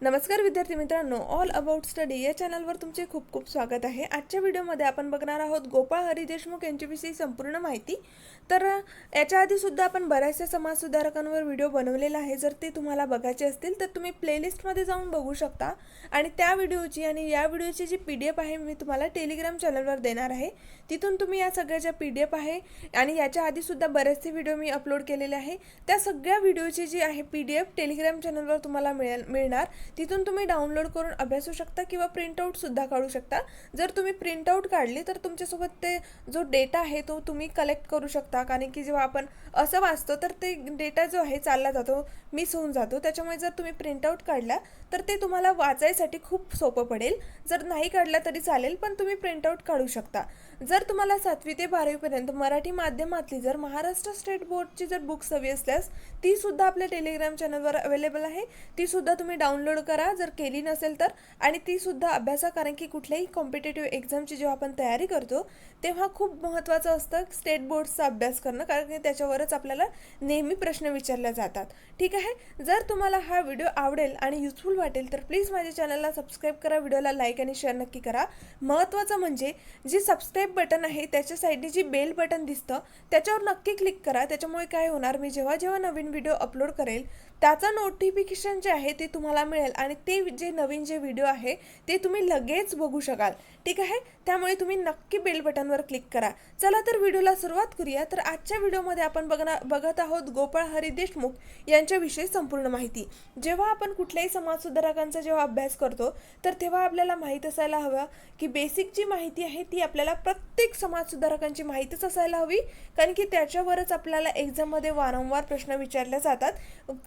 नमस्कार विद्यार्थी मित्रांनो ऑल अबाउट स्टडी या चॅनलवर तुमचे खूप खूप स्वागत आहे. आजच्या व्हिडिओमध्ये आपण बघणार आहोत गोपाळ हरी देशमुख यांच्याविषयी संपूर्ण माहिती. तर याच्या आधीसुद्धा आपण बऱ्याचशा समाजसुधारकांवर व्हिडिओ बनवलेला आहे. जर ते तुम्हाला बघायचे असतील तर तुम्ही प्लेलिस्टमध्ये जाऊन बघू शकता. आणि त्या व्हिडिओची आणि या व्हिडिओची जी पी डी एफ आहे मी तुम्हाला टेलिग्राम चॅनलवर देणार आहे. तिथून तुम्ही या सगळ्या ज्या पी डी एफ आहे आणि याच्या आधीसुद्धा बरेचसे व्हिडिओ मी अपलोड केलेले आहे. त्या सगळ्या व्हिडिओची जी आहे पी डी एफ टेलिग्राम चॅनलवर तुम्हाला मिळेल मिळणार. तिथून तुम्ही डाउनलोड करून अभ्यासू शकता किंवा प्रिंटआउटसुद्धा काढू शकता. जर तुम्ही प्रिंटआउट काढली तर तुमच्यासोबत ते जो डेटा आहे तो तुम्ही कलेक्ट करू शकता. कारण की जेव्हा आपण असं वाचतो तर ते डेटा जो आहे चालला जातो मिस होऊन जातो. त्याच्यामुळे जर तुम्ही प्रिंटआउट काढला तर ते तुम्हाला वाचायसाठी खूप सोपं पडेल. जर नाही काढला तरी चालेल पण तुम्ही प्रिंटआउट काढू शकता. जर तुम्हाला सातवी ते बारावीपर्यंत मराठी माध्यमातली जर महाराष्ट्र स्टेट बोर्डची जर बुक्स हवी असल्यास तीसुद्धा आपल्या टेलिग्राम चॅनलवर अवेलेबल आहे. ती सुद्धा तुम्ही डाउनलोड करा. जर केली नसेल तर. आणि ती सुद्धा अभ्यासा कारण की कुठल्याही कॉम्पिटेटिव्ह एक्झामची जेव्हा आपण तयारी करतो तेव्हा खूप महत्त्वाचं असतं स्टेट बोर्डचा अभ्यास करणं कारण की त्याच्यावरच आपल्याला नेहमी प्रश्न विचारले जातात. ठीक आहे? जर तुम्हाला हा व्हिडिओ आवडेल आणि युजफुल वाटेल तर प्लीज माझ्या चॅनलला सबस्क्राईब करा व्हिडिओला लाईक आणि शेअर नक्की करा. महत्त्वाचं म्हणजे जी सबस्क्राईब बटन आहे त्याच्या साईडने जी बेल बटन दिसतं त्याच्यावर नक्की क्लिक करा. त्याच्यामुळे काय होणार मी जेव्हा जेव्हा नवीन व्हिडिओ अपलोड करेल त्याचं नोटिफिकेशन जे आहे ते तुम्हाला मिळेल. आणि ते जे नवीन जे व्हिडिओ आहे ते तुम्ही लगेच बघू शकाल. ठीक आहे? त्यामुळे तुम्ही नक्की बेल बटनवर क्लिक करा. चला तर व्हिडिओला सुरुवात करूया. तर आजच्या व्हिडिओमध्ये आपण बघणार बघत आहोत गोपाळ हरी देशमुख यांच्याविषयी संपूर्ण माहिती. जेव्हा आपण कुठल्याही समाजसुधारकांचा जेव्हा अभ्यास करतो तर तेव्हा आपल्याला माहीत असायला हवं की बेसिक जी माहिती आहे ती आपल्याला प्रत्येक समाजसुधारकांची माहितीच असायला हवी. कारण की त्याच्यावरच आपल्याला एक्झाममध्ये वारंवार प्रश्न विचारले जातात.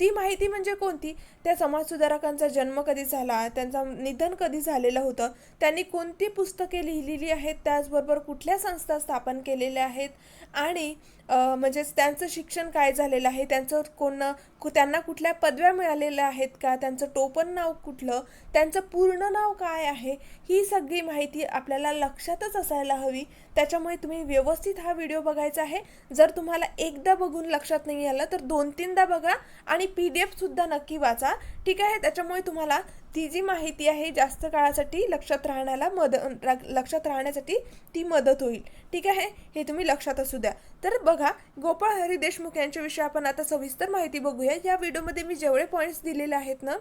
ती माहिती म्हणजे कोणती? त्या समाजसुधारकांचा जन्म कधी झाला? त्यांचं निधन कधी झालेलं होतं? त्यांनी कोणती पुस्तके लिहिलेली आहेत? त्याचबरोबर कुठल्या संस्था स्थापन केलेल्या आहेत? आणि म्हणजेच त्यांचं शिक्षण काय झालेलं आहे? त्यांचं कोण कु- त्यांना कुठल्या पदव्या मिळालेल्या आहेत का? त्यांचं टोपण नाव कुठलं? त्यांचं पूर्ण नाव काय आहे? ही सगळी माहिती आपल्याला लक्षातच असायला हवी. त्याच्यामुळे तुम्ही व्यवस्थित हा व्हिडिओ बघायचा आहे. जर तुम्हाला एकदा बघून लक्षात नाही आलं तर दोन तीनदा बघा आणि पी डी एफसुद्धा नक्की वाचा. ठीक आहे? त्याच्यामुळे तुम्हाला ती जी माहिती आहे जास्त काळासाठी लक्षात राहण्याला मद लक्षात राहण्यासाठी ती मदत होईल. ठीक आहे? हे तुम्ही लक्षात असू द्या. तर बघा गोपाळ हरी देशमुख यांच्याविषयी आपण आता सविस्तर माहिती बघूया. या व्हिडिओमध्ये मी जेवढे पॉईंट्स दिलेले आहेत ना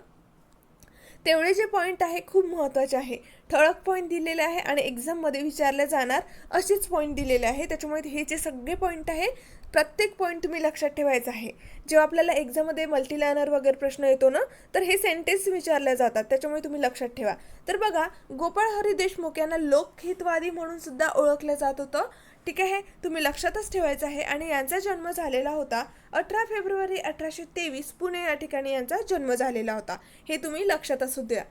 तेवढे जे पॉईंट आहे खूप महत्त्वाचे आहे. ठळक पॉईंट दिलेले आहे आणि एक्झाममध्ये विचारले जाणार असेच पॉईंट दिलेले आहे. त्याच्यामुळे हे जे सगळे पॉईंट आहे प्रत्येक पॉईंट तुम्ही लक्षात ठेवायचा आहे. जेव्हा आपल्याला एक्झाममध्ये मल्टीलायनर वगैरे प्रश्न येतो ना तर हे सेंटेन्स विचारल्या जातात. त्याच्यामुळे तुम्ही लक्षात ठेवा. तर बघा गोपाळ हरी देशमुख यांना लोकहितवादी म्हणून सुद्धा ओळखलं जात होतं. ठीक आहे तुम्ही लक्षातच ठेवायचं आहे आणि यांचा जन्म झालेला होता अठरा फेब्रुवारी अठराशे तेवीस पुणे या ठिकाणी यांचा जन्म झालेला होता. हे तुम्ही लक्षात असू द्या.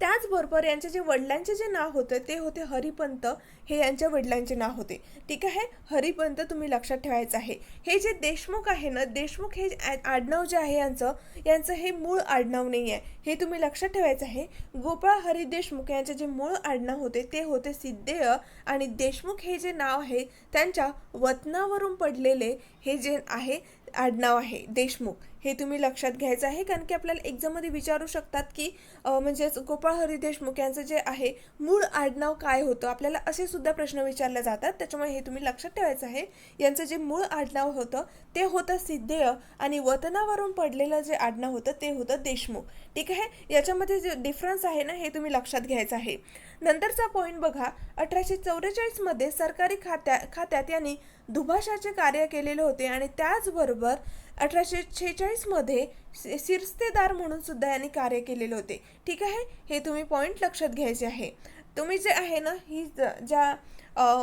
त्याचबरोबर यांचे जे वडिलांचे जे नाव होतं ते होते हरिपंत. हे यांच्या वडिलांचे नाव होते. ठीक आहे? हरिपंत तुम्ही लक्षात ठेवायचं आहे. हे जे देशमुख आहे ना देशमुख हे आडनाव जे आहे यांचं यांचं हे मूळ आडनाव नाही आहे हे तुम्ही लक्षात ठेवायचं आहे. गोपाळ हरी देशमुख यांचे जे मूळ आडनाव होते ते होते सिद्धेय आणि देशमुख हे जे नाव आहे त्यांच्या वतनावरून पडलेले हे जे आहे आडनाव आहे देशमुख. हे तुम्ही लक्षात घ्यायचं आहे? कारण की आपल्याला एक्झाममध्ये विचारू शकतात की म्हणजेच गोपाळ हरी देशमुख यांचं जे आहे मूळ आडनाव काय होतं? आपल्याला असे सुद्धा प्रश्न विचारले जातात. त्याच्यामुळे हे तुम्ही लक्षात ठेवायचं आहे. यांचं जे मूळ आडनाव होतं ते होतं सिद्धेय आणि वतनावरून पडलेलं जे आडनाव होतं ते होतं देशमुख. ठीक आहे? याच्यामध्ये जे डिफरन्स आहे ना हे तुम्ही लक्षात घ्यायचं आहे. नंतरचा पॉईंट बघा. अठराशे चौवेचाळीसमध्ये सरकारी खात्या खात्यात यांनी दुभाषाचे कार्य केलेले होते आणि त्याचबरोबर अठराशे शेहेचाळीसमध्ये शिरस्तेदार म्हणून सुद्धा यांनी कार्य केलेले होते. ठीक आहे? हे तुम्ही पॉईंट लक्षात घ्यायचे आहे. तुम्ही जे आहे ना ही ज- ज्या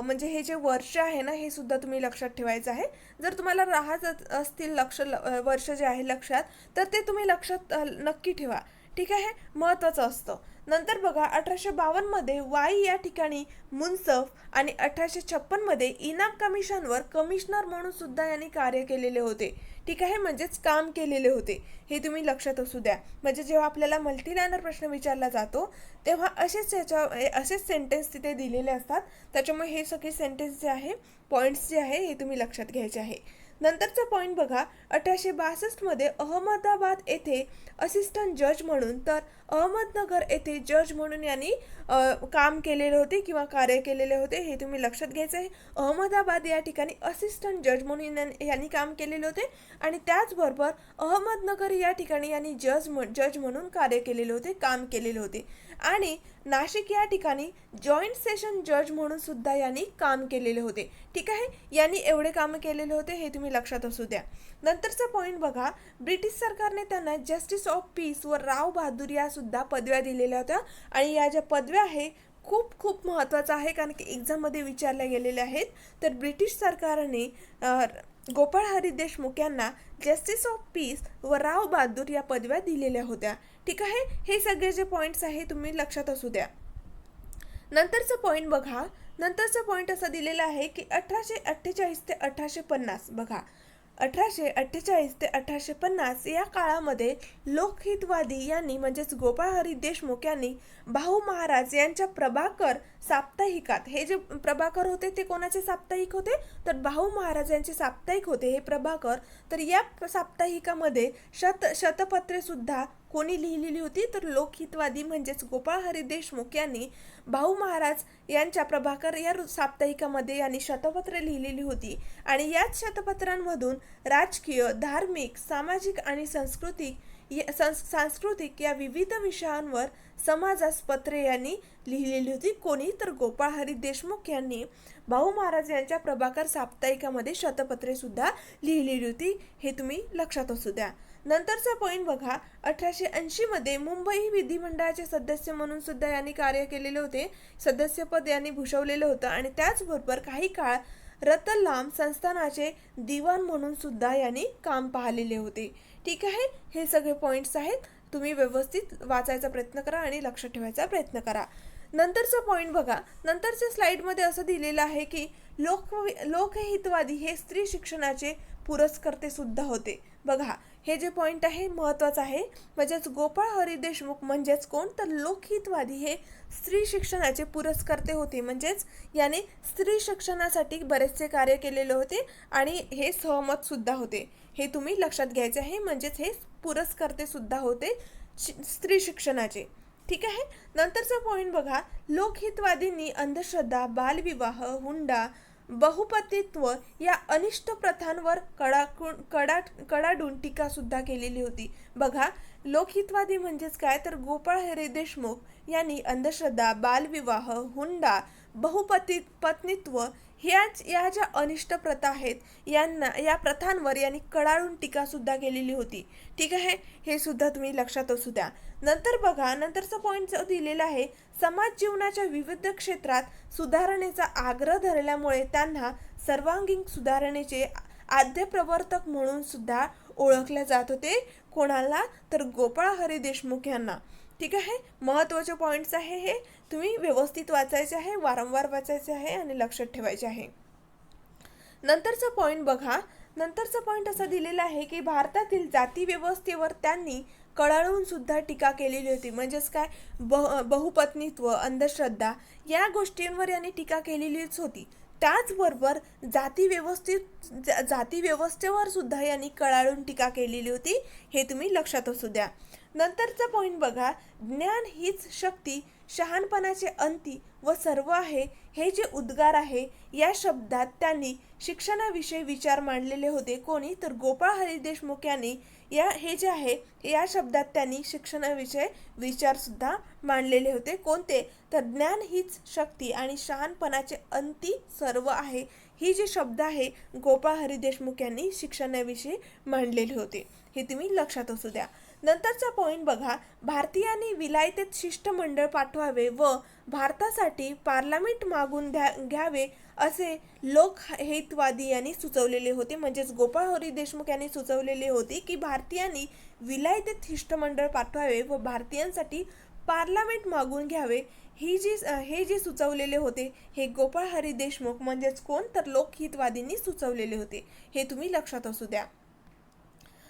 म्हणजे हे जे वर्ष आहे ना हे सुद्धा तुम्ही लक्षात ठेवायचं आहे. जर तुम्हाला राहत असतील लक्ष ल- वर्ष जे आहे लक्षात तर ते तुम्ही लक्षात नक्की ठेवा. ठीक आहे? महत्त्वाचं असतं. नंतर बघा अठराशे बावन्नमध्ये वाई या ठिकाणी मुन्सफ आणि अठराशे छप्पनमध्ये इनाम कमिशनवर कमिशनर म्हणून सुद्धा यांनी कार्य केलेले होते. ठीक आहे म्हणजेच काम केलेले होते. हे तुम्ही लक्षात असू द्या. म्हणजे जेव्हा आपल्याला मल्टीलायनर प्रश्न विचारला जातो तेव्हा असेच याच्या असेच सेंटेन्स तिथे दिलेले असतात. त्याच्यामुळे हे सगळे सेंटेन्स जे आहे पॉईंट्स जे आहे हे तुम्ही लक्षात घ्यायचे आहे. नंतरचा पॉईंट बघा. अठराशे बासष्टमध्ये अहमदाबाद येथे असिस्टंट जज म्हणून तर अहमदनगर येथे जज म्हणून यांनी काम केलेले होते किंवा कार्य केलेले होते हे तुम्ही लक्षात घ्यायचं आहे. अहमदाबाद या ठिकाणी असिस्टंट जज म्हणून यांनी काम केलेले होते आणि त्याचबरोबर अहमदनगर या ठिकाणी यांनी जज जज म्हणून कार्य केलेले होते काम केलेले होते. आणि नाशिक या ठिकाणी जॉईंट सेशन जज म्हणून सुद्धा यांनी काम केलेले होते. ठीक आहे? यांनी एवढे कामं केलेले होते हे तुम्ही लक्षात असू द्या. नंतरचा पॉईंट बघा. ब्रिटिश सरकारने त्यांना जस्टिस ऑफ पीस व राव बहादूर या सुद्धा पदव्या दिलेल्या होत्या. आणि या ज्या पदव्या आहे खूप खूप महत्त्वाचं आहे कारण की एक्झाममध्ये विचारल्या गेलेल्या आहेत. तर ब्रिटिश सरकारने गोपाळ हरी देशमुख यांना जस्टिस ऑफ पीस व राव बहादूर या पदव्या दिलेल्या होत्या. ठीक आहे? हे सगळे जे पॉईंट्स आहे तुम्ही लक्षात असू द्या. नंतरचं पॉईंट बघा. नंतरचं पॉईंट असं दिलेला आहे की अठराशे अठ्ठेचाळीस ते अठराशे पन्नास बघा. अठराशे अठ्ठेचाळीस ते अठराशे पन्नास या काळामध्ये लोकहितवादी यांनी म्हणजेच गोपाळ हरी देशमुख यांनी भाऊ महाराज यांच्या प्रभाकर साप्ताहिकात हे जे प्रभाकर होते ते कोणाचे साप्ताहिक होते? तर भाऊ महाराज यांचे साप्ताहिक होते हे प्रभाकर. तर या साप्ताहिकामध्ये शत शतपत्रेसुद्धा कोणी लिहिलेली होती तर लोकहितवादी म्हणजेच गोपाळ हरी देशमुख यांनी भाऊ महाराज यांच्या प्रभाकर या साप्ताहिकामध्ये यांनी शतपत्रे लिहिलेली होती. आणि याच शतपत्रांमधून राजकीय धार्मिक सामाजिक आणि सांस्कृतिक या- सांस्कृतिक या विविध विषयांवर समाजास पत्रे यांनी लिहिलेली होती. कोणी तर गोपाळ हरी देशमुख यांनी भाऊ महाराज यांच्या प्रभाकर साप्ताहिकामध्ये शतपत्रे सुद्धा लिहिलेली होती. हे तुम्ही लक्षात असू द्या. नंतरचा पॉईंट बघा. अठराशे ऐंशीमध्ये मुंबई विधिमंडळाचे सदस्य म्हणून सुद्धा यांनी कार्य केलेले होते. सदस्यपद यांनी भूषवलेलं होतं आणि त्याचबरोबर काही काळ रतलाम संस्थानाचे दिवाण म्हणून सुद्धा यांनी काम पाहिलेले होते. ठीक आहे? हे सगळे पॉईंट्स आहेत. तुम्ही व्यवस्थित वाचायचा प्रयत्न करा आणि लक्ष ठेवायचा प्रयत्न करा. नंतरचा पॉईंट बघा. नंतरच्या स्लाईडमध्ये असं दिलेलं आहे की लोक लोकहितवादी हे स्त्री शिक्षणाचे पुरस्कर्ते सुद्धा होते. बघा हे जे पॉईंट आहे महत्त्वाचं आहे. म्हणजेच गोपाळ हरी देशमुख म्हणजेच कोण? तर लोकहितवादी हे स्त्री शिक्षणाचे पुरस्कर्ते होते. म्हणजेच याने स्त्री शिक्षणासाठी बरेचसे कार्य केलेले होते आणि हे सहमतसुद्धा होते. हे तुम्ही लक्षात घ्यायचे आहे. म्हणजेच हे पुरस्कर्तेसुद्धा होते शि- स्त्री शिक्षणाचे. ठीक आहे? नंतरचा पॉईंट बघा. लोकहितवादींनी अंधश्रद्धा बालविवाह हुंडा बहुपतित्व या अनिष्ट प्रथांवर कडाकून कडा कडाडून टीका सुद्धा केलेली होती. बघा लोकहितवादी म्हणजेच काय? तर गोपाळ हरे देशमुख यांनी अंधश्रद्धा बालविवाह हुंडा बहुपती पत्नीत्व ह्याच या ज्या अनिष्ट प्रथा आहेत यांना या प्रथांवर यांनी कडाळून टीकासुद्धा केलेली होती. ठीक आहे? हे सुद्धा तुम्ही लक्षात असू द्या. नंतर बघा नंतरचा पॉईंट जो दिलेला आहे समाज जीवनाच्या विविध क्षेत्रात सुधारणेचा आग्रह धरल्यामुळे त्यांना सर्वांगीण सुधारणेचे आद्य प्रवर्तक म्हणून सुद्धा ओळखले जात होते. कोणाला? तर गोपाळ हरी देशमुख यांना. ठीक आहे? महत्त्वाचे पॉईंट्स आहे हे. तुम्ही व्यवस्थित वाचायचे आहे वारंवार वाचायचे आहे आणि लक्षात ठेवायचे आहे. नंतरचा पॉईंट बघा. नंतरचा पॉईंट असा दिलेला आहे की भारतातील जाती व्यवस्थेवर त्यांनी कळाळून सुद्धा टीका केलेली होती. म्हणजेच काय? बह बहुपत्नीत्व अंधश्रद्धा या गोष्टींवर यांनी टीका केलेलीच होती. त्याचबरोबर जाती व्यवस्थित जा- जाती व्यवस्थेवर सुद्धा यांनी कळाळून टीका केलेली होती. हे तुम्ही लक्षात असू द्या. नंतरचा पॉईंट बघा. ज्ञान हीच शक्ती शहाणपणाचे अंती व सर्व आहे हे जे उद्गार आहे या शब्दात त्यांनी शिक्षणाविषयी विचार मांडलेले होते. कोणी? तर गोपाळ हरी देशमुख यांनी या हे जे आहे या शब्दात त्यांनी शिक्षणाविषयी विचारसुद्धा मांडलेले होते. कोणते? तर ज्ञान हीच शक्ती आणि शहाणपणाचे अंती सर्व आहे ही जे शब्द आहे गोपाळ हरी देशमुख यांनी शिक्षणाविषयी मांडलेले होते. हे तुम्ही लक्षात असू द्या. नंतरचा पॉईंट बघा. भारतीयांनी विलायतेत शिष्टमंडळ पाठवावे व भारतासाठी पार्लमेंट मागून द्या घ्यावे असे लोकहितवादी यांनी सुचवलेले होते. म्हणजेच गोपाळ हरी देशमुख यांनी सुचवलेले होते की भारतीयांनी विलायतेत शिष्टमंडळ पाठवावे व भारतीयांसाठी पार्लमेंट मागून घ्यावे. ही जी हे जे सुचवलेले होते हे गोपाळ हरी देशमुख म्हणजेच कोण? तर लोकहितवादींनी सुचवलेले होते. हे तुम्ही लक्षात असू द्या.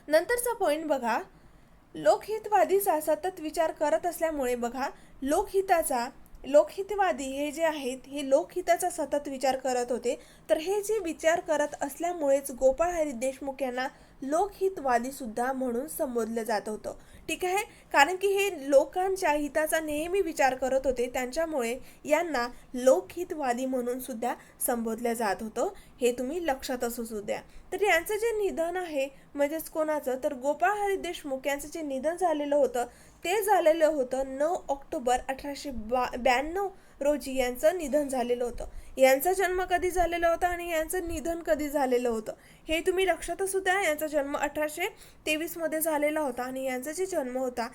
नंतरचा पॉईंट बघा. लोकहितवादीचा सतत विचार करत असल्यामुळे बघा लोकहिताचा लोकहितवादी हे जे आहेत हे लोकहिताचा सतत विचार करत होते. तर हे जे विचार करत असल्यामुळेच गोपाळ हरी देशमुख यांना लोकहितवादीसुद्धा म्हणून संबोधलं जात होतं. ठीक आहे? कारण की हे लोकांच्या हिताचा नेहमी विचार करत होते. त्यांच्यामुळे यांना लोकहितवादी म्हणून सुद्धा संबोधलं जात होतं. हे तुम्ही लक्षात असू द्या. तर यांचं जे निधन आहे म्हणजेच कोणाचं? तर गोपाळ हरी देशमुख यांचं जे निधन झालेलं होतं ते झालेलं होतं नऊ ऑक्टोबर अठराशे बा ब्याण्णव रोजी यांचं निधन झालेलं होतं. यांचा जन्म कधी झालेला होता आणि यांचं निधन कधी झालेलं होतं? हे तुम्ही लक्षात असू द्या. यांचा जन्म अठराशे तेवीसमध्ये झालेला होता आणि यांचा जे जन्म होता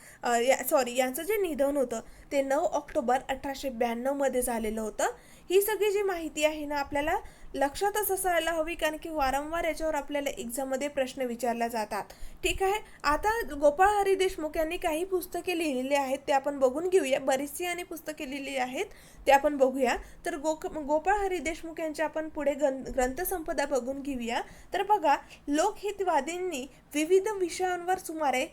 सॉरी यांचं जे निधन होतं ते नऊ ऑक्टोबर अठराशे ब्याण्णवमध्ये झालेलं होतं. ही सगळी जी माहिती आहे ना आपल्याला लक्षातच असायला हवी कारण की वारंवार याच्यावर आपल्याला एक्झाममध्ये प्रश्न विचारला जातात. ठीक आहे? आता गोपाळ हरी देशमुख यांनी काही पुस्तके लिहिलेली आहेत ते आपण बघून घेऊया. बरीचशी आणि पुस्तके लिहिलेली आहेत ते आपण बघूया. तर गो गोपाळ हरी देशमुख यांच्या आपण पुढे ग्रं ग्रंथसंपदा बघून घेऊया. तर बघा लोकहितवादींनी विविध विषयांवर सुमारे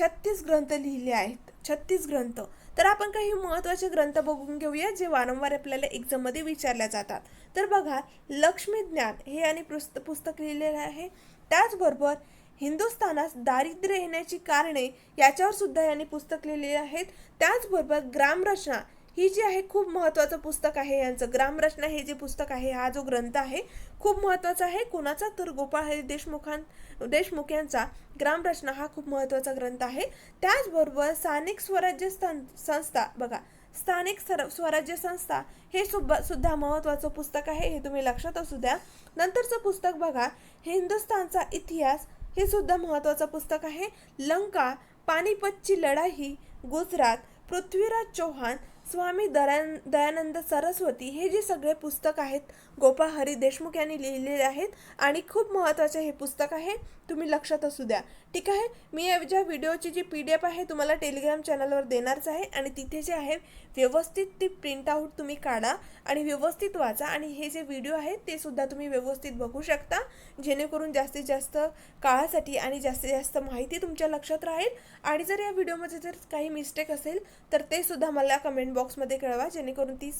छत्तीस ग्रंथ लिहिले आहेत. छत्तीस ग्रंथ. तर आपण काही महत्त्वाचे ग्रंथ बघून घेऊया जे वारंवार आपल्याला एक्झाममध्ये विचारल्या जातात. तर बघा लक्ष्मी ज्ञान हे आणि पुस्त पुस्तक लिहिलेलं आहे. त्याचबरोबर हिंदुस्थानास दारिद्र्य येण्याची कारणे याच्यावर सुद्धा यांनी पुस्तक लिहिलेले आहेत. त्याचबरोबर ग्रामरचना ही जी आहे खूप महत्त्वाचं पुस्तक आहे यांचं. ग्रामरचना हे जे पुस्तक आहे हा जो ग्रंथ आहे खूप महत्त्वाचा आहे. कोणाचा तर गोपाळ हरी देशमुखां देशमुख यांचा ग्रामरचना हा खूप महत्त्वाचा ग्रंथ आहे. त्याचबरोबर स्थानिक स्वराज्य संस्था बघा स्थानिक सर स्वराज्य संस्था हे सुद्धा सुद्धा महत्त्वाचं पुस्तक आहे हे तुम्ही लक्षात असू द्या. नंतरचं पुस्तक बघा हिंदुस्थानचा इतिहास हे सुद्धा महत्त्वाचं पुस्तक आहे. लंका पानिपतची लढाई गुजरात पृथ्वीराज चौहान स्वामी दयान दयानंद सरस्वती हे जे सगळे पुस्तक आहेत गोपाळ हरी देशमुख यांनी लिहिलेले आहेत आणि खूप महत्त्वाचे हे पुस्तक आहे तुम्ही लक्षात असू द्या. ठीक आहे? मी या ज्या व्हिडिओची जी पी डी एफ आहे तुम्हाला टेलिग्राम चॅनलवर देणारच आहे आणि तिथे जे आहे व्यवस्थित ती प्रिंट आऊट तुम्ही काढा आणि व्यवस्थित वाचा आणि हे जे व्हिडिओ आहेत ते सुद्धा तुम्ही व्यवस्थित बघू शकता. जेणेकरून जास्तीत जास्त काळासाठी आणि जास्तीत जास्त माहिती तुमच्या लक्षात राहील. आणि जर या व्हिडिओमध्ये जर काही मिस्टेक असेल तर ते सुद्धा मला कमेंट बॉक्समध्ये कळवा जेणेकरून ती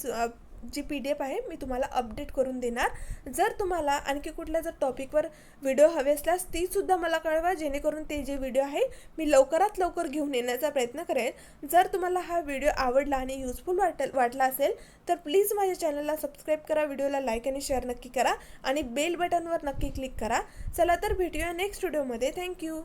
जी पी डी एफ आहे मी तुम्हाला अपडेट करून देणार. जर तुम्हाला आणखी कुठल्या जर टॉपिकवर व्हिडिओ हवे असल्यास तीसुद्धा मला कळवा जेणेकरून ते जे व्हिडिओ आहे मी लवकरात लवकर घेऊन येण्याचा प्रयत्न करेन. जर तुम्हाला हा व्हिडिओ आवडला आणि युजफुल वाट वाटला असेल तर प्लीज माझ्या चॅनलला सबस्क्राईब करा व्हिडिओला लाईक आणि शेअर नक्की करा आणि बेल बटनवर नक्की क्लिक करा. चला तर भेटूया नेक्स्ट व्हिडिओमध्ये थँक्यू